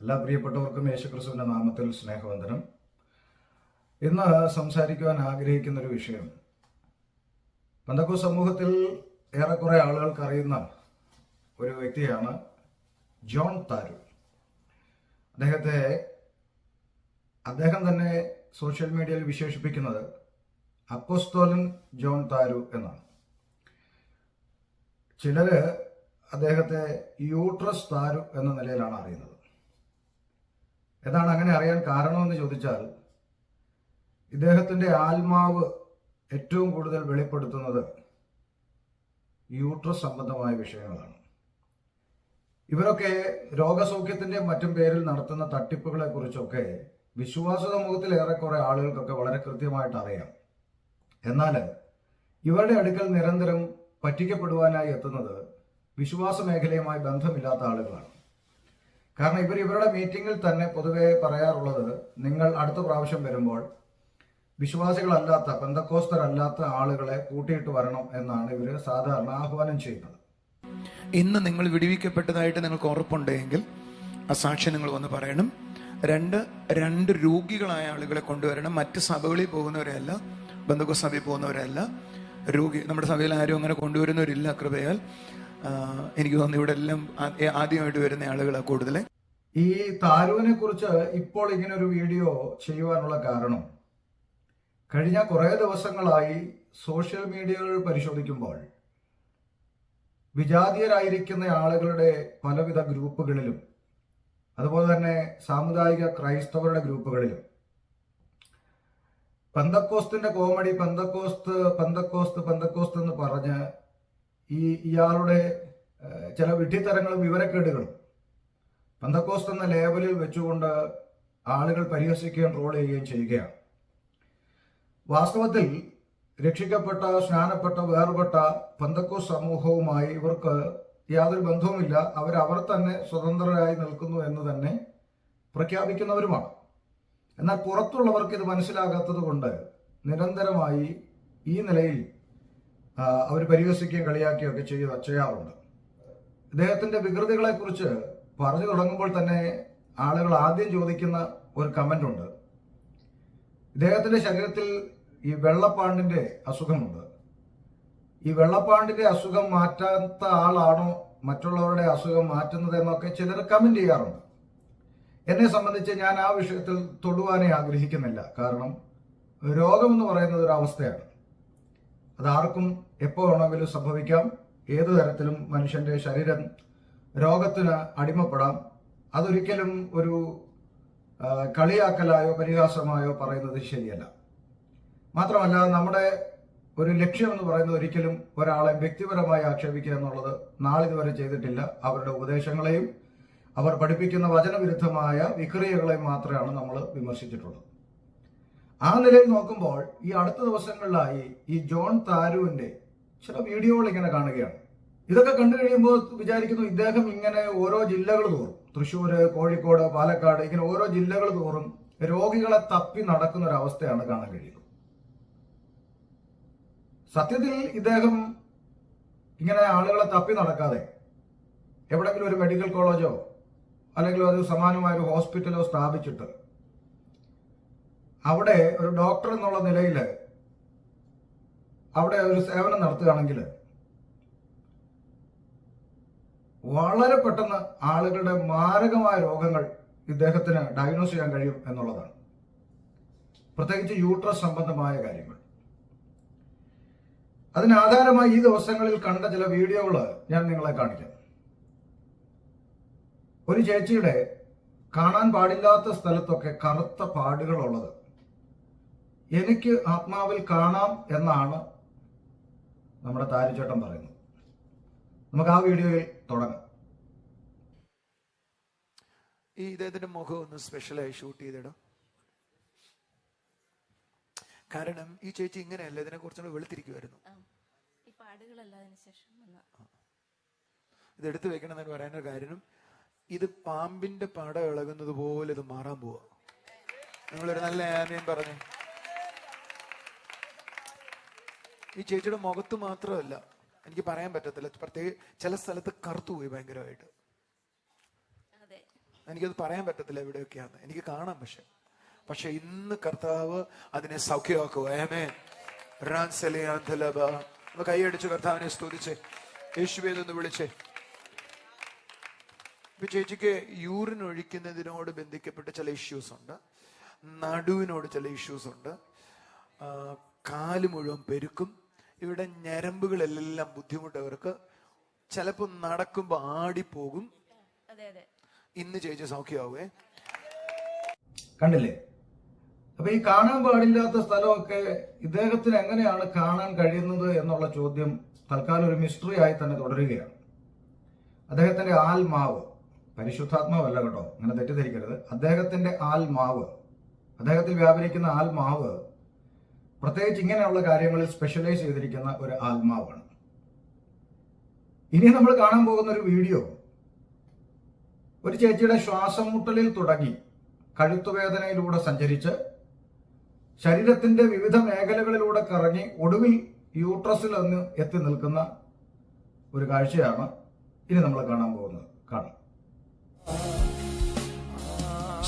എല്ലാ പ്രിയപ്പെട്ടവർക്കും യേശുക്രിസ്തുവിന്റെ നാമത്തിൽ സ്നേഹവന്ദനം. ഇന്ന് സംസാരിക്കുവാൻ ആഗ്രഹിക്കുന്ന ഒരു വിഷയം. പന്തക്കോ സമൂഹത്തിൽ ഏറെക്കുറെ ആളുകൾക്ക് അറിയുന്ന ഒരു വ്യക്തിയാണ് ജോൺ താരു അദ്ദേഹത്തെ അദ്ദേഹം തന്നെ സോഷ്യൽ മീഡിയയിൽ വിശേഷിപ്പിക്കുന്നത് അപ്പോസ്തോലൻ ജോൺ താരു എന്നാണ്. ചിലര് അദ്ദേഹത്തെ യൂട്രസ് താരു എന്ന നിലയിലാണ് അറിയുന്നത്. എന്താണ് അങ്ങനെ അറിയാൻ കാരണമെന്ന് ചോദിച്ചാൽ ഇദ്ദേഹത്തിന്റെ ആത്മാവ് ഏറ്റവും കൂടുതൽ വെളിപ്പെടുത്തുന്നത് യൂട്രസ് സംബന്ധമായ വിഷയങ്ങളാണ്. ഇവരൊക്കെ രോഗസൗഖ്യത്തിന്റെ മറ്റും പേരിൽ നടത്തുന്ന തട്ടിപ്പുകളെ കുറിച്ചൊക്കെ വിശ്വാസ സമൂഹത്തിൽ ഏറെക്കുറെ ആളുകൾക്കൊക്കെ വളരെ കൃത്യമായിട്ട് അറിയാം. എന്നാൽ ഇവരുടെ അടുക്കൽ നിരന്തരം പറ്റിക്കപ്പെടുവാനായി എത്തുന്നത് വിശ്വാസ മേഖലയുമായി ബന്ധമില്ലാത്ത ആളുകളാണ്. കാരണം ഇവർ ഇവരുടെ മീറ്റിംഗിൽ തന്നെ പൊതുവെ പറയാറുള്ളത് നിങ്ങൾ അടുത്ത പ്രാവശ്യം വരുമ്പോൾ വിശ്വാസികളല്ലാത്ത ബന്ധക്കോസ്തരല്ലാത്ത ആളുകളെ കൂട്ടിയിട്ട് വരണം എന്നാണ് ഇവർ സാധാരണ ആഹ്വാനം ചെയ്യുന്നത്. ഇന്ന് നിങ്ങൾ വിടിവിക്കപ്പെട്ടതായിട്ട് നിങ്ങൾക്ക് ഉറപ്പുണ്ടെങ്കിൽ ആ സാക്ഷ്യം നിങ്ങൾ വന്ന് പറയണം. രണ്ട് രണ്ട് രോഗികളായ ആളുകളെ കൊണ്ടുവരണം. മറ്റ് സഭകളിൽ പോകുന്നവരെയല്ല ബന്ധുക്കോ സഭയിൽ പോകുന്നവരല്ല രോഗി നമ്മുടെ സഭയിൽ ആരും അങ്ങനെ കൊണ്ടുവരുന്നവരില്ല കൃപയാൽ. എനിക്ക് തോന്നുന്നു ഇവിടെ എല്ലാം ആദ്യമായിട്ട് വരുന്ന ആളുകളാണ് കൂടുതൽ ഈ താരുവിനെ കുറിച്ച് ഇപ്പോൾ ഇങ്ങനെ ഒരു വീഡിയോ ചെയ്യുവാനുള്ള കാരണം കഴിഞ്ഞ കുറേ ദിവസങ്ങളായി സോഷ്യൽ മീഡിയകൾ പരിശോധിക്കുമ്പോൾ വിജാതീയരായിരിക്കുന്ന ആളുകളുടെ പലവിധ ഗ്രൂപ്പുകളിലും അതുപോലെ തന്നെ സാമുദായിക ക്രൈസ്തവരുടെ ഗ്രൂപ്പുകളിലും പന്തക്കോസ്തിന്റെ കോമഡി പന്തക്കോസ്ത് പന്തക്കോസ്ത് പന്തക്കോസ്ത് എന്ന് പറഞ്ഞ് ഈ ഇയാളുടെ ചില വിഡ്ഢിത്തരങ്ങളും വിവരക്കേടുകളും. പന്തക്കോസ് എന്ന ലേബലിൽ വെച്ചുകൊണ്ട് ആളുകൾ പരിഹസിക്കുകയും ട്രോൾ ചെയ്യുകയും ചെയ്യുകയാണ്. വാസ്തവത്തിൽ രക്ഷിക്കപ്പെട്ട സ്നാനപ്പെട്ട വേർപെട്ട പന്തക്കോസ് സമൂഹവുമായി ഇവർക്ക് യാതൊരു ബന്ധവുമില്ല. അവർ അവർ തന്നെ സ്വതന്ത്രരായി നിൽക്കുന്നു എന്ന് തന്നെ പ്രഖ്യാപിക്കുന്നവരുമാണ്. എന്നാൽ പുറത്തുള്ളവർക്ക് ഇത് മനസ്സിലാകാത്തത് കൊണ്ട് നിരന്തരമായി ഈ നിലയിൽ അവർ പരിഹസിക്കുകയും കളിയാക്കുകയും ഒക്കെ ചെയ്യുക ചെയ്യാറുണ്ട് വികൃതികളെ കുറിച്ച് പറഞ്ഞു തുടങ്ങുമ്പോൾ തന്നെ ആളുകൾ ആദ്യം ചോദിക്കുന്ന ഒരു കമന്റ് ഉണ്ട്. ഇദ്ദേഹത്തിന്റെ ശരീരത്തിൽ ഈ വെള്ളപ്പാണ്ടിന്റെ അസുഖമുണ്ട്. ഈ വെള്ളപ്പാണ്ടിന്റെ അസുഖം മാറ്റാത്ത ആളാണോ മറ്റുള്ളവരുടെ അസുഖം മാറ്റുന്നത് എന്നൊക്കെ ചിലർ കമന്റ് ചെയ്യാറുണ്ട്. എന്നെ സംബന്ധിച്ച് ഞാൻ ആ വിഷയത്തിൽ തൊടുവാനേ ആഗ്രഹിക്കുന്നില്ല. കാരണം രോഗമെന്ന് പറയുന്നത് ഒരു അവസ്ഥയാണ്. അത് ആർക്കും എപ്പോൾ വേണമെങ്കിലും സംഭവിക്കാം. ഏതു തരത്തിലും മനുഷ്യന്റെ ശരീരം രോഗത്തിന് അടിമപ്പെടാം. അതൊരിക്കലും ഒരു കളിയാക്കലായോ പരിഹാസമായോ പറയുന്നത് ശരിയല്ല. മാത്രമല്ല നമ്മുടെ ഒരു ലക്ഷ്യം എന്ന് പറയുന്നത് ഒരിക്കലും ഒരാളെ വ്യക്തിപരമായി ആക്ഷേപിക്കുക എന്നുള്ളത് നാളിതുവരെ ചെയ്തിട്ടില്ല. അവരുടെ ഉപദേശങ്ങളെയും അവർ പഠിപ്പിക്കുന്ന വചനവിരുദ്ധമായ വിക്രിയകളെയും മാത്രമാണ് നമ്മൾ വിമർശിച്ചിട്ടുള്ളത്. ആ നിലയിൽ നോക്കുമ്പോൾ ഈ അടുത്ത ദിവസങ്ങളിലായി ഈ ജോൺ താരുവിന്റെ ചില വീഡിയോകൾ ഇങ്ങനെ കാണുകയാണ്. ഇതൊക്കെ കണ്ടു കഴിയുമ്പോൾ വിചാരിക്കുന്നു ഇദ്ദേഹം ഇങ്ങനെ ഓരോ ജില്ലകൾ തോറും തൃശ്ശൂര് കോഴിക്കോട് പാലക്കാട് ഇങ്ങനെ ഓരോ ജില്ലകൾ തോറും രോഗികളെ തപ്പി നടക്കുന്ന ഒരു അവസ്ഥയാണ് കാണാൻ കഴിയുന്നത്. സത്യത്തിൽ ഇദ്ദേഹം ഇങ്ങനെ ആളുകളെ തപ്പി നടക്കാതെ എവിടെങ്കിലും ഒരു മെഡിക്കൽ കോളേജോ അല്ലെങ്കിൽ അത് സമാനമായ ഒരു ഹോസ്പിറ്റലോ സ്ഥാപിച്ചിട്ട് അവിടെ ഒരു ഡോക്ടർ എന്നുള്ള നിലയിൽ അവിടെ ഒരു സേവനം നടത്തുകയാണെങ്കിൽ വളരെ പെട്ടെന്ന് ആളുകളുടെ മാരകമായ രോഗങ്ങൾ ഇദ്ദേഹത്തിന് ഡയഗ്നോസ് ചെയ്യാൻ കഴിയും എന്നുള്ളതാണ്. പ്രത്യേകിച്ച് യൂട്രസ് സംബന്ധമായ കാര്യങ്ങൾ. അതിന് ആധാരമായി ഈ ദിവസങ്ങളിൽ കണ്ട ചില വീഡിയോകൾ ഞാൻ നിങ്ങളെ കാണിക്കാം. ഒരു ചേച്ചിയുടെ കാണാൻ പാടില്ലാത്ത സ്ഥലത്തൊക്കെ കറുത്ത പാടുകളുള്ളത് എനിക്ക് ആത്മാവിൽ കാണാം എന്നാണ് നമ്മുടെ താരിച്ചേട്ടൻ പറയുന്നത്. നമുക്ക് ആ വീഡിയോയിൽ തുടങ്ങാം. ഈ ഇദ്ദേഹത്തിന്റെ മുഖം ഒന്ന് സ്പെഷ്യലായി ഷൂട്ട് ചെയ്തിടാം. കാരണം ഈ ചേച്ചി ഇങ്ങനെയല്ല ഇതിനെ കുറച്ചുകൂടെ വെളുത്തിരിക്കുമായിരുന്നു ഈ പാടുകളല്ല ശേഷം വന്ന ഇത് എടുത്തു വെക്കണം എന്ന് പറയുന്ന കാരണം ഇത് പാമ്പിന്റെ പട ഇളകുന്നത് പോലെ ഇത് മാറാൻ പോവാ. നിങ്ങളൊരു നല്ല ആമയം പറഞ്ഞു. ഈ ചേച്ചിയുടെ മുഖത്ത് മാത്രമല്ല എനിക്ക് പറയാൻ പറ്റത്തില്ല. പ്രത്യേക ചില സ്ഥലത്ത് കറുത്തു പോയി ഭയങ്കരമായിട്ട്. എനിക്കത് പറയാൻ പറ്റത്തില്ല എവിടെയൊക്കെയാണ് എനിക്ക് കാണാം പക്ഷെ. പക്ഷെ ഇന്ന് കർത്താവ് അതിനെ സൗഖ്യമാക്കുക ഏമേ ഒന്ന് കൈയടിച്ച് കർത്താവിനെ സ്തുതിച്ച്. യേശുവേദൊന്ന് വിളിച്ചേ. ഇപ്പൊ ചേച്ചിക്ക് യൂറിൻ ഒഴിക്കുന്നതിനോട് ബന്ധിക്കപ്പെട്ട ചില ഇഷ്യൂസ് ഉണ്ട്. നടുവിനോട് ചില ഇഷ്യൂസ് ഉണ്ട്. കാൽ മുഴുവൻ പെരുക്കും. ഇവിടെ ഞരമ്പുകളെല്ലാം ബുദ്ധിമുട്ടവർക്ക് ചിലപ്പോൾ നടക്കുമ്പോൾ ആടിപ്പോകും. അതെ അതെ. ഇന്ന് ചേച്ചി സൗഖ്യമാവേ. കണ്ടില്ലേ? അപ്പൊ ഈ കാണാൻ പാടില്ലാത്ത സ്ഥലമൊക്കെ ഇദ്ദേഹത്തിന് എങ്ങനെയാണ് കാണാൻ കഴിയുന്നത് എന്നുള്ള ചോദ്യം തൽക്കാലം ഒരു മിസ്റ്ററി ആയി തന്നെ തുടരുകയാണ്. അദ്ദേഹത്തിന്റെ ആത്മാവ് പരിശുദ്ധാത്മാവല്ല കേട്ടോ അങ്ങനെ തെറ്റിദ്ധരിക്കരുത്. അദ്ദേഹത്തിന്റെ ആത്മാവ് അദ്ദേഹത്തിൽ വ്യാപരിക്കുന്ന ആൽമാവ് പ്രത്യേകിച്ച് ഇങ്ങനെയുള്ള കാര്യങ്ങളിൽ സ്പെഷ്യലൈസ് ചെയ്തിരിക്കുന്ന ഒരു ആത്മാവാണ്. ഇനി നമ്മൾ കാണാൻ പോകുന്ന ഒരു വീഡിയോ ഒരു ചേച്ചിയുടെ ശ്വാസം മുട്ടലിൽ തുടങ്ങി കഴുത്തുവേദനയിലൂടെ സഞ്ചരിച്ച് ശരീരത്തിന്റെ വിവിധ മേഖലകളിലൂടെ കറങ്ങി ഒടുവിൽ യൂട്രസിൽ ഒന്ന് എത്തി നിൽക്കുന്ന ഒരു കാഴ്ചയാണ് ഇനി നമ്മൾ കാണാൻ പോകുന്നത്. കാണാം.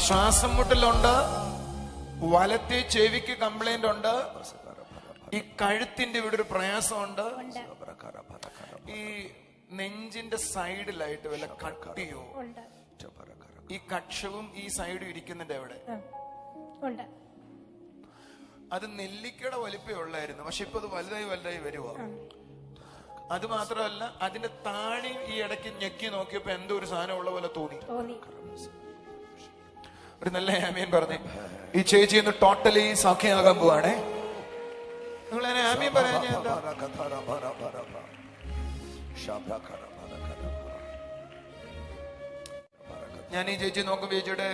ശ്വാസം മുട്ടലുണ്ട് വലത്തെ ചെവിക്ക് കംപ്ലൈന്റ് ഉണ്ട്. ഈ കഴുത്തിന്റെ ഇവിടെ ഒരു പ്രയാസമുണ്ട്. ഈ നെഞ്ചിന്റെ സൈഡിലായിട്ട് വല്ല കട്ടിയോ? ഈ കക്ഷവും ഈ സൈഡും ഇരിക്കുന്നുണ്ട് എവിടെ? അത് നെല്ലിക്കയുടെ വലിപ്പേ ഉള്ളായിരുന്നു. പക്ഷെ ഇപ്പൊ അത് വലുതായി വലുതായി വരുവാ. അത് മാത്രമല്ല അതിന്റെ താഴെ ഈ ഇടയ്ക്ക് ഞെക്കി നോക്കിയപ്പോ എന്തോ ഒരു സാധനം ഉള്ള പോലെ തോന്നി. ഒരു നല്ല ആമീൻ പറഞ്ഞു. ഈ ചേച്ചി ഒന്ന് ടോട്ടലി സൗഖ്യമാകാൻ പോവാണേ. നിങ്ങൾ അതിനെ ആമീൻ പറയാൻ ഞാൻ ഈ ചേച്ചി നോക്കുമ്പോ ചേച്ചിയുടെ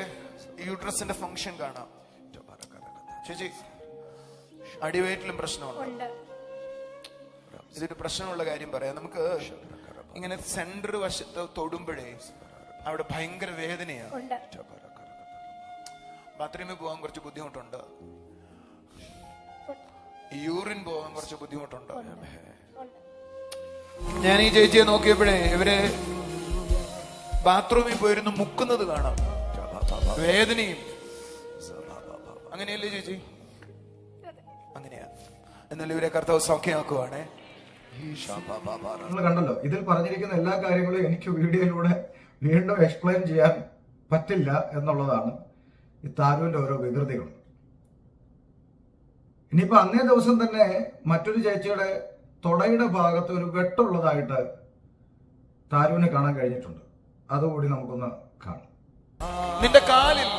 യൂട്രസിന്റെ ഫംഗ്ഷൻ കാണാം. ചേച്ചി അടിവയറ്റിലും പ്രശ്നമുണ്ട്. ഇതൊരു പ്രശ്നമുള്ള കാര്യം പറയാം. നമുക്ക് ഇങ്ങനെ സെന്റർ വശത്ത് തൊടുമ്പോഴേ അവിടെ ഭയങ്കര വേദനയാണ്. ബാത്റൂമിൽ പോകാൻ കുറച്ച് ബുദ്ധിമുട്ടുണ്ട്. യൂറിൻ പോകാൻ കുറച്ച് ബുദ്ധിമുട്ടുണ്ട്. ഞാൻ ഈ ചേച്ചിയെ നോക്കിയപ്പോഴേ ഇവർ ബാത്റൂമിൽ പോയിരുന്നു മുക്കുന്നത് കാണാം. വേദനയും. അങ്ങനെയല്ലേ ചേച്ചി? അങ്ങനെയാ. എന്നാൽ ഇവരെ കർത്താവ് സൗഖ്യമാക്കുവാണേ. നിങ്ങൾ കണ്ടല്ലോ ഇതിൽ പറഞ്ഞിരിക്കുന്ന എല്ലാ കാര്യങ്ങളും എനിക്ക് വീഡിയോയിലൂടെ വീണ്ടും എക്സ്പ്ലെയിൻ ചെയ്യാൻ പറ്റില്ല എന്നുള്ളതാണ്. ഈ താരുവിന്റെ ഓരോ വികൃതികൾ. ഇനിയിപ്പോ അന്നേ ദിവസം തന്നെ മറ്റൊരു ചേച്ചിയുടെ തുടയുടെ ഭാഗത്ത് ഒരു വെട്ടുള്ളതായിട്ട് താരുവിനെ കാണാൻ കഴിഞ്ഞിട്ടുണ്ട്. അതുകൂടി നമുക്കൊന്ന് കാണാം. നിന്റെ കാലിൽ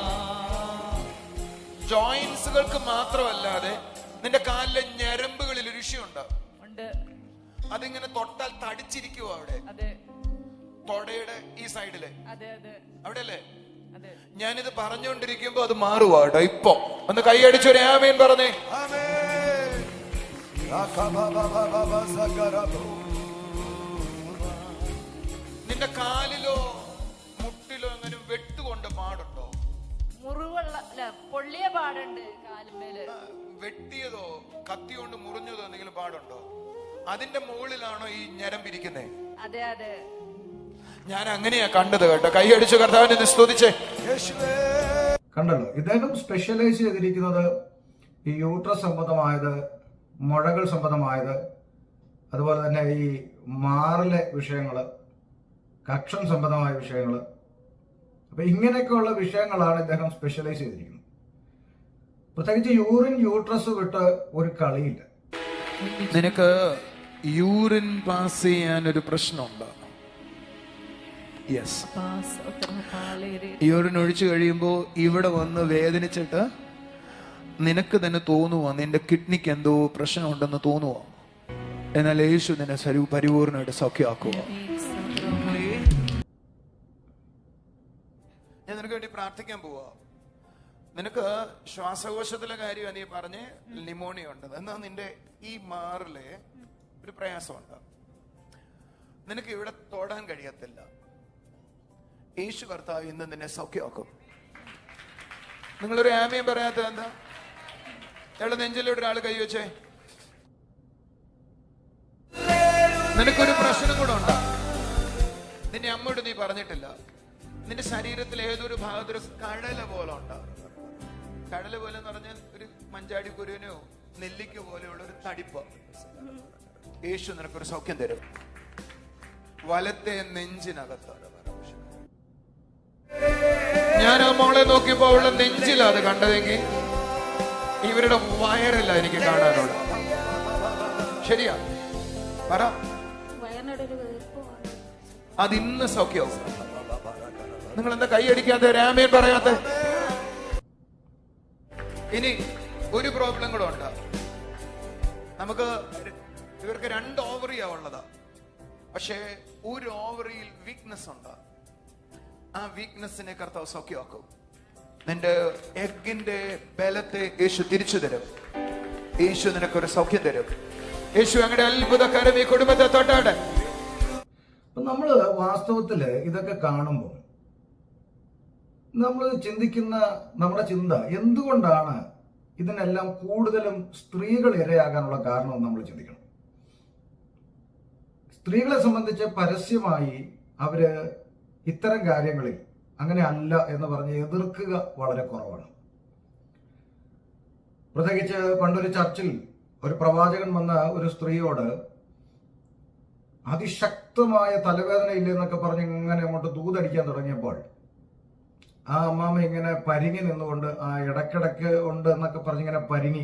ജോയിന്റ്സുകൾക്ക് മാത്രമല്ലാതെ നിന്റെ കാലിലെ ഞരമ്പുകളിൽ ഉണ്ട്? അതിങ്ങനെ തൊട്ടാൽ തടിച്ചിരിക്കുവോ അവിടെ? അതെ. തൊടയുടെ ഈ സൈഡിൽ. അതെ അതെ. അവിടെ അല്ലേ ഞാനിത് പറഞ്ഞുകൊണ്ടിരിക്കുമ്പോ അത് മാറുവാട്ടോ ഇപ്പൊ. ഒന്ന് കൈയടിച്ചൊരു ആമേൻ പറഞ്ഞേ. നിന്റെ കാലിലോ മുട്ടിലോ അങ്ങനെ വെട്ടുകൊണ്ട് പാടുണ്ടോ? മുറിവുള്ള പൊള്ളിയ പാടുണ്ട് വെട്ടിയതോ കത്തി കൊണ്ട് മുറിഞ്ഞതോ എന്തെങ്കിലും പാടുണ്ടോ? അതിന്റെ മുകളിലാണോ ഈ ഞരമ്പിരിക്കുന്നേ അതെ അതെ. ഞാൻ അങ്ങനെയാ കണ്ടത് കേട്ടോ. കൈയടിച്ച് കർത്താവിനെ സ്തുതിച്ചേ. കണ്ടല്ലോ ഇദ്ദേഹം സ്പെഷ്യലൈസ് ചെയ്തിരിക്കുന്നത് ഈ യൂട്രസ് സംബന്ധമായത് മുഴകൾ സംബന്ധമായത് അതുപോലെ തന്നെ ഈ മാറിലെ വിഷയങ്ങൾ കക്ഷം സംബന്ധമായ വിഷയങ്ങൾ. അപ്പൊ ഇങ്ങനെയൊക്കെയുള്ള വിഷയങ്ങളാണ് ഇദ്ദേഹം സ്പെഷ്യലൈസ് ചെയ്തിരിക്കുന്നത്. പ്രത്യേകിച്ച് യൂറിൻ യൂട്രസ് വിട്ട് ഒരു കളിയില്ല. നിനക്ക് യൂറിൻ പാസ് ചെയ്യാൻ ഒരു പ്രശ്നമുണ്ടോ? യെസ് ഒരു ഒഴിച്ചു കഴിയുമ്പോൾ ഇവിടെ വന്ന് വേദനിച്ചിട്ട് നിനക്ക് തന്നെ തോന്നുവാ നിന്റെ കിഡ്നിക്ക് എന്തോ പ്രശ്നമുണ്ടെന്ന് തോന്നുവാ. എന്നാൽ യേശു നിന്നെ സരി പരിപൂർണമായിട്ട് സൗഖ്യമാക്കുക ഞാൻ നിനക്ക് വേണ്ടി പ്രാർത്ഥിക്കാൻ പോവാ. നിനക്ക് ശ്വാസകോശത്തിലെ കാര്യം നീ പറഞ്ഞ് ലിമോണിയ ഉണ്ട്. എന്നാ നിന്റെ ഈ മാറിലെ ഒരു പ്രയാസമുണ്ട്. നിനക്ക് ഇവിടെ തൊടാൻ കഴിയത്തില്ല. യേശു കർത്താവ് ഇന്ന് നിന്നെ സൗഖ്യമാക്കും. നിങ്ങളൊരു ആമയും പറയാത്തത് എന്താ? ഞങ്ങളുടെ നെഞ്ചിലൂടെ ഒരാൾ കൈവച്ചേ നിനക്കൊരു പ്രശ്നം കൂടെ ഉണ്ടോ. നിന്റെ അമ്മയോട് നീ പറഞ്ഞിട്ടില്ല. നിന്റെ ശരീരത്തിൽ ഏതൊരു ഭാഗത്തൊരു കടല പോലെ ഉണ്ടാവും കടല പോലെ എന്ന് പറഞ്ഞാൽ ഒരു മഞ്ചാടി കുരുവിനോ നെല്ലിക്ക പോലെയുള്ള ഒരു തടിപ്പ്. യേശു നിനക്കൊരു സൗഖ്യം തരും. വലത്തെ നെഞ്ചിനകത്ത്. മോളെ നോക്കിയപ്പോ അവളുടെ നെഞ്ചിലാ അത് കണ്ടതെങ്കിൽ ഇവരുടെ വയറില്ല എനിക്ക് കാണാനുള്ളത് ശരിയാ. പറ. അതിന്ന് സൗഖ്യോ. സൗഖ്യവും നിങ്ങൾ എന്താ കൈയടിക്കാത്ത രാമേൻ പറയാത്ത? ഇനി ഒരു പ്രോബ്ലം കൂടെ ഉണ്ട്. നമുക്ക് ഇവർക്ക് രണ്ട് ഓവറിയാ ഉള്ളതാ. പക്ഷേ ഒരു ഓവറിയിൽ വീക്ക്നെസ് ഉണ്ട്. ആ വീക്ക്നെസ്സിനെ കർത്താവ് സൗഖ്യമാക്കും. നിന്റെ എഗിന്റെ ബലത്തെ യേശു തിരിച്ചു തരും. യേശു നിനക്കൊരു സൗഖ്യം തരും. യേശു അങ്ങനെ അത്ഭുതക്കാരം ഈ കുടുംബത്തെ തൊട്ടാണ്. അപ്പൊ നമ്മൾ വാസ്തവത്തിൽ ഇതൊക്കെ കാണുമ്പോൾ നമ്മൾ ചിന്തിക്കുന്ന നമ്മുടെ ചിന്ത എന്തുകൊണ്ടാണ് ഇതിനെല്ലാം കൂടുതലും സ്ത്രീകൾ ഇരയാകാനുള്ള കാരണം നമ്മൾ ചിന്തിക്കണം. സ്ത്രീകളെ സംബന്ധിച്ച് പരസ്യമായി അവർ ഇത്തരം കാര്യങ്ങളിൽ അങ്ങനെ അല്ല എന്ന് പറഞ്ഞ് എതിർക്കുക വളരെ കുറവാണ്. പ്രത്യേകിച്ച് പണ്ടൊരു ചർച്ചിൽ ഒരു പ്രവാചകൻ വന്ന ഒരു സ്ത്രീയോട് അതിശക്തമായ തലവേദന ഇല്ലെന്നൊക്കെ പറഞ്ഞ് ഇങ്ങനെ അങ്ങോട്ട് ദൂതടിക്കാൻ തുടങ്ങിയപ്പോൾ ആ അമ്മാമ ഇങ്ങനെ പരിങ്ങി നിന്നുകൊണ്ട് ആ ഇടക്കിടക്ക് ഉണ്ട് എന്നൊക്കെ പറഞ്ഞിങ്ങനെ പരിങ്ങി.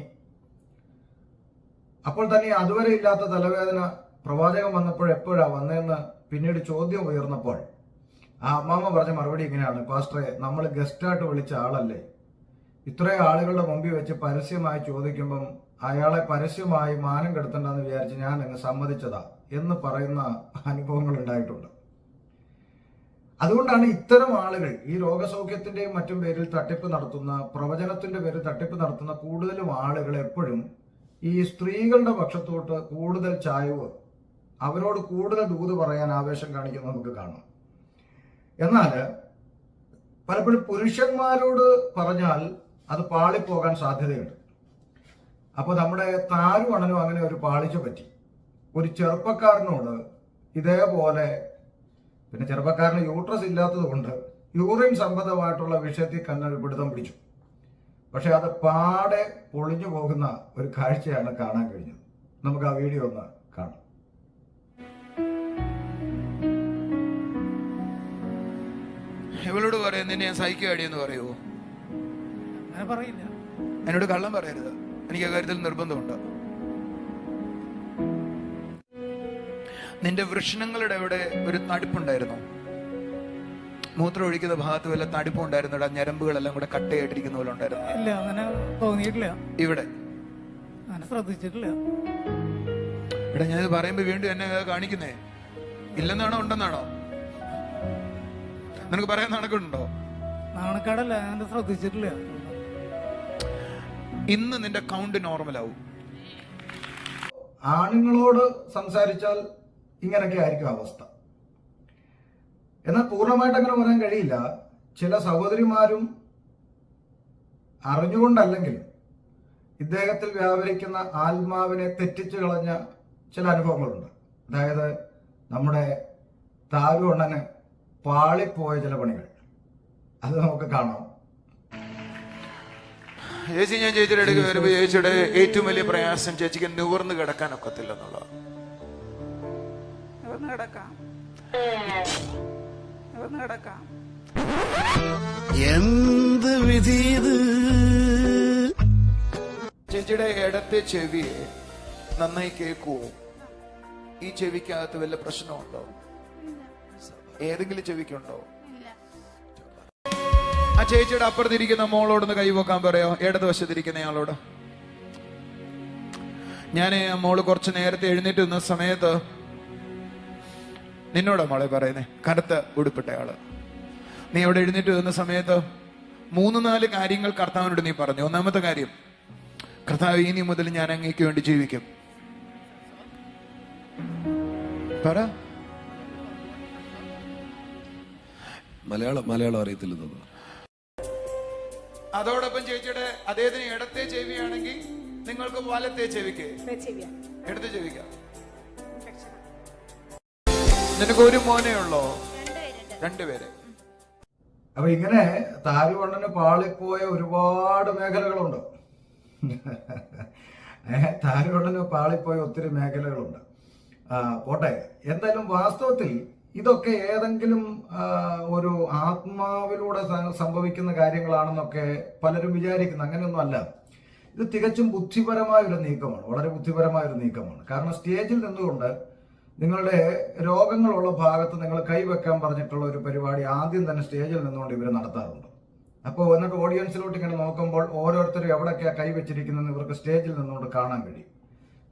അപ്പോൾ തന്നെ അതുവരെ ഇല്ലാത്ത തലവേദന പ്രവാചകം വന്നപ്പോൾ എപ്പോഴാ വന്നതെന്ന് പിന്നീട് ചോദ്യം ഉയർന്നപ്പോൾ ആ അമ്മാമ പറഞ്ഞ മറുപടി ഇങ്ങനെയാണ്. പാസ്റ്ററെ നമ്മൾ ഗസ്റ്റായിട്ട് വിളിച്ച ആളല്ലേ? ഇത്രയും ആളുകളുടെ മുമ്പിൽ വെച്ച് പരസ്യമായി ചോദിക്കുമ്പം അയാളെ പരസ്യമായി മാനം കെടുത്തണ്ടെന്ന് വിചാരിച്ച് ഞാൻ അങ്ങ് സമ്മതിച്ചതാ എന്ന് പറയുന്ന അനുഭവങ്ങൾ ഉണ്ടായിട്ടുണ്ട്. അതുകൊണ്ടാണ് ഇത്തരം ആളുകൾ ഈ രോഗസൗഖ്യത്തിന്റെയും മറ്റും പേരിൽ തട്ടിപ്പ് നടത്തുന്ന പ്രവചനത്തിന്റെ പേരിൽ തട്ടിപ്പ് നടത്തുന്ന കൂടുതലും ആളുകൾ എപ്പോഴും ഈ സ്ത്രീകളുടെ പക്ഷത്തോട്ട് കൂടുതൽ ചായവ് അവരോട് കൂടുതൽ ദൂത് പറയാൻ ആവേശം കാണിക്കുന്നത് നമുക്ക് കാണാം. എന്നാൽ പലപ്പോഴും പുരുഷന്മാരോട് പറഞ്ഞാൽ അത് പാളിപ്പോകാൻ സാധ്യതയുണ്ട്. അപ്പോൾ നമ്മുടെ താരു അങ്ങനെ ഒരു പാളിച്ച പറ്റി. ഒരു ചെറുപ്പക്കാരനോട് ഇതേപോലെ പിന്നെ ചെറുപ്പക്കാരന് യൂട്രസ് ഇല്ലാത്തത് കൊണ്ട് യൂറിൻ സംബന്ധമായിട്ടുള്ള വിഷയത്തിൽ ഒരു പിടുത്തം പിടിച്ചു. പക്ഷെ അത് പാടെ പൊളിഞ്ഞു പോകുന്ന ഒരു കാഴ്ചയാണ് കാണാൻ കഴിഞ്ഞത്. നമുക്ക് ആ വീഡിയോ ഒന്ന് ഇവളോട് പറയും നിന്നെ ഞാൻ സഹിക്കുകടി എന്ന് പറയുമോ പറയില്ല. എന്നോട് കള്ളം പറയരുത്. എനിക്ക് ആ കാര്യത്തിൽ നിർബന്ധമുണ്ട്. നിന്റെ വൃഷണങ്ങളുടെ അവിടെ ഒരു തടിപ്പുണ്ടായിരുന്നു. മൂത്രം ഒഴിക്കുന്ന ഭാഗത്ത് വല്ല തടിപ്പുണ്ടായിരുന്നു ഞരമ്പുകളെല്ലാം കൂടെ കട്ടയായിട്ടിരിക്കുന്ന പോലെ ഉണ്ടായിരുന്നു. ഇല്ല അങ്ങനെ തോന്നിയിട്ടില്ല. ഇവിടെ? അങ്ങനെ ശ്രദ്ധിച്ചിട്ടില്ല. ഇവിടെ ഞാനിത് പറയുമ്പോ വീണ്ടും എന്നെ കാണിക്കുന്നേ. ഇല്ലെന്നാണോ ഉണ്ടെന്നാണോ? നിനക്ക് പറയാൻ നടക്കുന്നുണ്ടോ നാണക്കാടല്ല ഞാൻ ശ്രദ്ധിച്ചിട്ടില്ല. ഇന്ന് നിന്റെ കൗണ്ട് നോർമലാവും ആണുങ്ങളോട് സംസാരിച്ചാൽ ഇങ്ങനെയൊക്കെ ആയിരിക്കും അവസ്ഥ. എന്നാൽ പൂർണമായിട്ട് അങ്ങനെ പറയാൻ കഴിയില്ല. ചില സഹോദരിമാരും അറിഞ്ഞുകൊണ്ടല്ലെങ്കിലും ഇദ്ദേഹത്തിൽ വ്യാപരിക്കുന്ന ആത്മാവിനെ തെറ്റിച്ചു കളഞ്ഞ ചില അനുഭവങ്ങളുണ്ട്. അതായത് നമ്മുടെ താരു പാളിപ്പോയ ചില പണികൾ. അത് നമുക്ക് കാണാം ചേച്ചി ഞാൻ ചേച്ചിയുടെ അടുക്ക് വരുമ്പോ ചേച്ചിയുടെ ഏറ്റവും വലിയ പ്രയാസം ചേച്ചിക്ക് നിവർന്ന് കിടക്കാൻ ഒക്കത്തില്ല എന്നുള്ളത് എന്ത് വിധി ചേച്ചിയുടെ ഇടത്തെ ചെവിയെ നന്നായി കേൾക്കുവോ? ഈ ചെവിക്കകത്ത് വല്ല പ്രശ്നമുണ്ടോ? ഏതെങ്കിലും ചെവിക്കുണ്ടോ? ആ ചേച്ചിയുടെ അപ്പുറത്തിരിക്കുന്ന മോളോടൊന്ന് കൈവക്കാൻ പറയോ? ഇടതുവശത്തിരിക്കുന്ന ആളോട്. ഞാൻ മോൾ കുറച്ച് നേരത്തെ എഴുന്നേറ്റ് നിന്ന സമയത്ത് നിന്നോടാ മോളെ പറയുന്നേ? കറുത്ത ഉടുപ്പിട്ട ആൾ നീ അവിടെ എഴുന്നേറ്റ് നിന്ന സമയത്ത് മൂന്ന് നാല് കാര്യങ്ങൾ കർത്താവിനോട് നീ പറഞ്ഞു. ഒന്നാമത്തെ കാര്യം കർത്താവ് ഇനി മുതൽ ഞാൻ അങ്ങേക്ക് വേണ്ടി ജീവിക്കും. പറ. മലയാളം മലയാളം അറിയത്തില്ല തോന്നുന്നു അതോടൊപ്പം ചേച്ചിയുടെ അദ്ദേഹത്തിന് ഇടത്തെ ചെവിയാണെങ്കിൽ നിങ്ങൾക്ക് വലത്തെ ചെവിക്ക്. ഇടത്തെ ചെവിക്ക. നിനക്ക് ഒരു മോനേ ഉള്ളോ? രണ്ടുപേരെ അപ്പൊ ഇങ്ങനെ താരുവണ്ണന് പാളിപ്പോയ ഒരുപാട് മേഖലകളുണ്ട്. ഏഹ് താരുവണ്ണന് പാളിപ്പോയ ഒത്തിരി മേഖലകളുണ്ട്. ആ, പോട്ടെ. എന്തായാലും വാസ്തവത്തിൽ ഇതൊക്കെ ഏതെങ്കിലും ഒരു ആത്മാവിലൂടെ സംഭവിക്കുന്ന കാര്യങ്ങളാണെന്നൊക്കെ പലരും വിചാരിക്കുന്നു. അങ്ങനെയൊന്നും അല്ല ഇത് തികച്ചും ബുദ്ധിപരമായ ഒരു നീക്കമാണ്. വളരെ ബുദ്ധിപരമായ ഒരു നീക്കമാണ്. കാരണം സ്റ്റേജിൽ നിന്നുകൊണ്ട് നിങ്ങളുടെ രോഗങ്ങളുള്ള ഭാഗത്ത് നിങ്ങൾ കൈവെക്കാൻ പറഞ്ഞിട്ടുള്ള ഒരു പരിപാടി ആദ്യം തന്നെ സ്റ്റേജിൽ നിന്നുകൊണ്ട് ഇവർ നടത്താറുണ്ട്. അപ്പോൾ എന്നിട്ട് ഓഡിയൻസിലോട്ട് ഇങ്ങനെ നോക്കുമ്പോൾ ഓരോരുത്തരും എവിടെയൊക്കെയാണ് കൈവച്ചിരിക്കുന്നതെന്ന് ഇവർക്ക് സ്റ്റേജിൽ നിന്നുകൊണ്ട് കാണാൻ കഴിയും.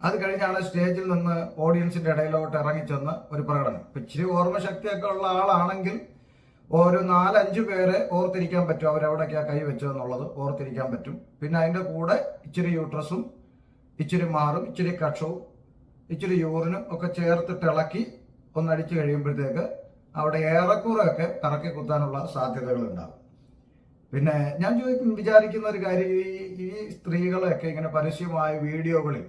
അത് കഴിഞ്ഞാണ് സ്റ്റേജിൽ നിന്ന് ഓഡിയൻസിന്റെ ഇടയിലോട്ട് ഇറങ്ങിച്ചെന്ന് ഒരു പ്രകടനം. ഇച്ചിരി ഓർമ്മശക്തിയൊക്കെ ഉള്ള ആളാണെങ്കിൽ ഒരു നാലഞ്ച് പേരെ ഓർത്തിരിക്കാൻ പറ്റും. അവരെവിടേക്കാണ് കൈ വെച്ചതെന്നുള്ളത് ഓർത്തിരിക്കാൻ പറ്റും. പിന്നെ അതിന്റെ കൂടെ ഇച്ചിരി യൂട്രസും ഇച്ചിരി മാറും ഇച്ചിരി കക്ഷവും ഇച്ചിരി യൂറിനും ഒക്കെ ചേർത്തിട്ട് ഇളക്കി ഒന്നടിച്ചു കഴിയുമ്പോഴത്തേക്ക് അവിടെ ഏറെക്കുറെയൊക്കെ കറക്കി കുത്താനുള്ള സാധ്യതകൾ ഉണ്ടാകും പിന്നെ ഞാൻ ചോദിക്കും വിചാരിക്കുന്ന ഒരു കാര്യം ഈ ഈ സ്ത്രീകളെയൊക്കെ ഇങ്ങനെ പരസ്യമായ വീഡിയോകളിൽ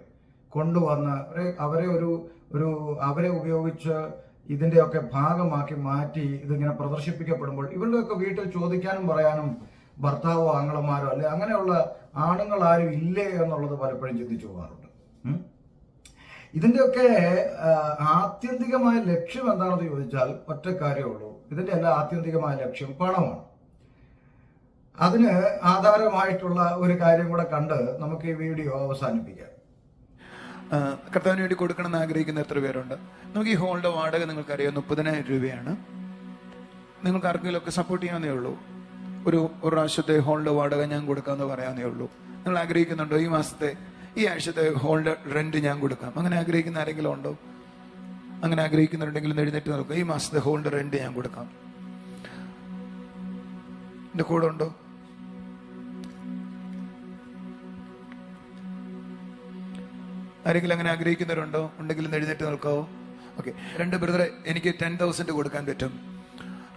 കൊണ്ടുവന്ന് അവരെ- ഒരു ഒരു അവരെ ഉപയോഗിച്ച് ഇതിന്റെയൊക്കെ ഭാഗമാക്കി മാറ്റി ഇതിങ്ങനെ പ്രദർശിപ്പിക്കപ്പെടുമ്പോൾ ഇവരുടെയൊക്കെ വീട്ടിൽ ചോദിക്കാനും പറയാനും ഭർത്താവോ ആങ്ങളമാരോ അല്ലെ അങ്ങനെയുള്ള ആണുങ്ങൾ ആരും ഇല്ലേ എന്നുള്ളത് പലപ്പോഴും ചിന്തിച്ചു പോകാറുണ്ട്. ഇതിന്റെയൊക്കെ ആത്യന്തികമായ ലക്ഷ്യം എന്താണെന്ന് ചോദിച്ചാൽ ഒറ്റ കാര്യമുള്ളൂ ഇതിന്റെ എല്ലാ ആത്യന്തികമായ ലക്ഷ്യം പണമാണ്. അതിന് ആധാരമായിട്ടുള്ള ഒരു കാര്യം കൂടെ കണ്ട് നമുക്ക് ഈ വീഡിയോ അവസാനിപ്പിക്കാം. കർത്താവിന് വേണ്ടി കൊടുക്കണം എന്ന് ആഗ്രഹിക്കുന്ന എത്ര പേരുണ്ട്? നമുക്ക് ഈ ഹോളിന്റെ വാടക നിങ്ങൾക്കറിയാം മുപ്പതിനായിരം രൂപയാണ്. നിങ്ങൾക്ക് ആർക്കെങ്കിലും ഒക്കെ സപ്പോർട്ട് ചെയ്യാവുന്നേ ഉള്ളൂ. ഒരു ഒരു പ്രാവശ്യത്തെ ഹോളിന്റെ വാടക ഞാൻ കൊടുക്കാമെന്ന് പറയാവുന്നേ ഉള്ളൂ. നിങ്ങൾ ആഗ്രഹിക്കുന്നുണ്ടോ? ഈ മാസത്തെ ഈ ആഴ്ചത്തെ ഹോളിന്റെ റെന്റ് ഞാൻ കൊടുക്കാം. അങ്ങനെ ആഗ്രഹിക്കുന്ന ആരെങ്കിലും ഉണ്ടോ? അങ്ങനെ ആഗ്രഹിക്കുന്നുണ്ടെങ്കിൽ എഴുന്നേറ്റ് നോക്കുക. ഈ മാസത്തെ ഹോളിന്റെ റെന്റ് ഞാൻ കൊടുക്കാം. എന്റെ കൂടെ ഉണ്ടോ? ആരെങ്കിലും അങ്ങനെ ആഗ്രഹിക്കുന്നവരുണ്ടോ? ഉണ്ടെങ്കിൽ ഒന്ന് എഴുന്നേറ്റ് നിൽക്കാവോ? ഓക്കെ രണ്ട് ബ്രദറെ എനിക്ക് ടെൻ തൗസൻഡ് കൊടുക്കാൻ പറ്റും.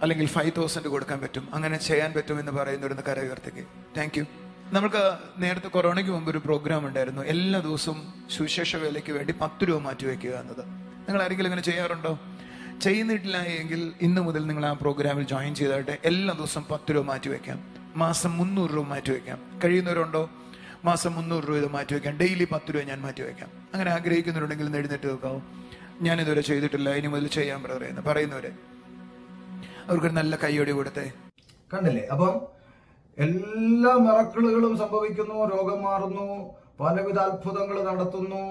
അല്ലെങ്കിൽ ഫൈവ് തൗസൻഡ് കൊടുക്കാൻ പറ്റും. അങ്ങനെ ചെയ്യാൻ പറ്റും എന്ന് പറയുന്നവരുന്ന് കര ഉയർത്തേക്ക് താങ്ക് യു നമുക്ക് നേരത്തെ കൊറോണയ്ക്ക് മുമ്പ് ഒരു പ്രോഗ്രാം ഉണ്ടായിരുന്നു. എല്ലാ ദിവസവും സുവിശേഷ വേലയ്ക്ക് വേണ്ടി പത്ത് രൂപ മാറ്റി വെക്കുക എന്നത്. നിങ്ങൾ ആരെങ്കിലും അങ്ങനെ ചെയ്യാറുണ്ടോ? ചെയ്യുന്നിട്ടില്ല എങ്കിൽ ഇന്ന് മുതൽ നിങ്ങൾ ആ പ്രോഗ്രാമിൽ ജോയിൻ ചെയ്തായിട്ട് എല്ലാ ദിവസവും പത്ത് രൂപ മാറ്റി വെക്കാം. മാസം മുന്നൂറ് രൂപ മാറ്റി വെക്കാം. കഴിയുന്നവരുണ്ടോ? മാസം മുന്നൂറ് രൂപ ഇത് മാറ്റി വെക്കാം. ഡെയിലി പത്ത് രൂപ ഞാൻ മാറ്റി വെക്കാം. അങ്ങനെ ആഗ്രഹിക്കുന്നുണ്ടെങ്കിൽ എഴുന്നേറ്റ് നോക്കാവോ? ഞാൻ ഇതുവരെ ചെയ്തിട്ടില്ല. ഇനി മുതൽ ചെയ്യാൻ ബ്രദറെ എന്ന് പറയുന്നവരെ. അവർക്കൊരു നല്ല കൈയോടി കൊടുത്തേ. കണ്ടില്ലേ? അപ്പം എല്ലാ മറക്കളുകളും സംഭവിക്കുന്നു രോഗം മാറുന്നു പലവിധ അത്ഭുതങ്ങൾ നടത്തുന്നു.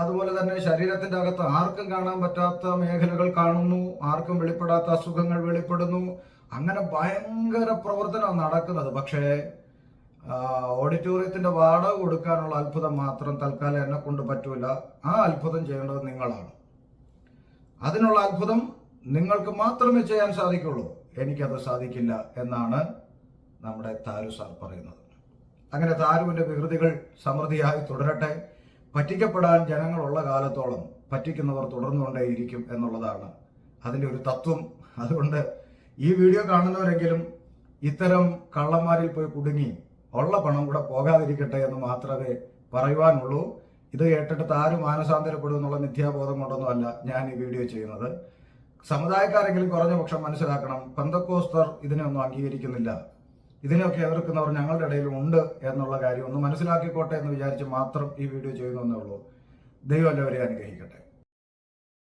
അതുപോലെ തന്നെ ശരീരത്തിന്റെ അകത്ത് ആർക്കും കാണാൻ പറ്റാത്ത മേഖലകൾ കാണുന്നു ആർക്കും വെളിപ്പെടാത്ത അസുഖങ്ങൾ വെളിപ്പെടുന്നു. അങ്ങനെ ഭയങ്കര പ്രവർത്തനമാണ് നടക്കുന്നത്. പക്ഷേ ഓഡിറ്റോറിയത്തിന്റെ വാടക കൊടുക്കാനുള്ള അത്ഭുതം മാത്രം തൽക്കാലം എന്നെ കൊണ്ട് പറ്റൂല. ആ അത്ഭുതം ചെയ്യേണ്ടത് നിങ്ങളാണ്. അതിനുള്ള അത്ഭുതം നിങ്ങൾക്ക് മാത്രമേ ചെയ്യാൻ സാധിക്കുള്ളൂ. എനിക്കത് സാധിക്കില്ല എന്നാണ് നമ്മുടെ താരു സാർ പറയുന്നത്. അങ്ങനെ താരുവിന്റെ വികൃതികൾ സമൃദ്ധിയായി തുടരട്ടെ. പറ്റിക്കപ്പെടാൻ ജനങ്ങളുള്ള കാലത്തോളം പറ്റിക്കുന്നവർ തുടർന്നുകൊണ്ടേയിരിക്കും എന്നുള്ളതാണ് അതിന്റെ ഒരു തത്വം. അതുകൊണ്ട് ഈ വീഡിയോ കാണുന്നവരെങ്കിലും ഇത്തരം കള്ളന്മാരിൽ പോയി കുടുങ്ങി ഉള്ള പണം കൂടെ പോകാതിരിക്കട്ടെ എന്ന് മാത്രമേ പറയുവാനുള്ളൂ. ഇത് കേട്ടിട്ട് താര് മാനസാന്തരപ്പെടും എന്നുള്ള മിഥ്യാബോധം കൊണ്ടൊന്നുമല്ല ഞാൻ ഈ വീഡിയോ ചെയ്യുന്നത്. സമുദായക്കാരെങ്കിലും കുറഞ്ഞ പക്ഷം മനസ്സിലാക്കണം പന്തക്കോസ്തർ ഇതിനൊന്നും അംഗീകരിക്കുന്നില്ല. ഇതിനെയൊക്കെ എതിർക്കുന്നവർ ഞങ്ങളുടെ ഇടയിൽ ഉണ്ട് എന്നുള്ള കാര്യം ഒന്ന് മനസ്സിലാക്കിക്കോട്ടെ എന്ന് വിചാരിച്ച് മാത്രം ഈ വീഡിയോ ചെയ്യുന്നേ ഉള്ളൂ. ദൈവം എല്ലാവരെയും അനുഗ്രഹിക്കട്ടെ.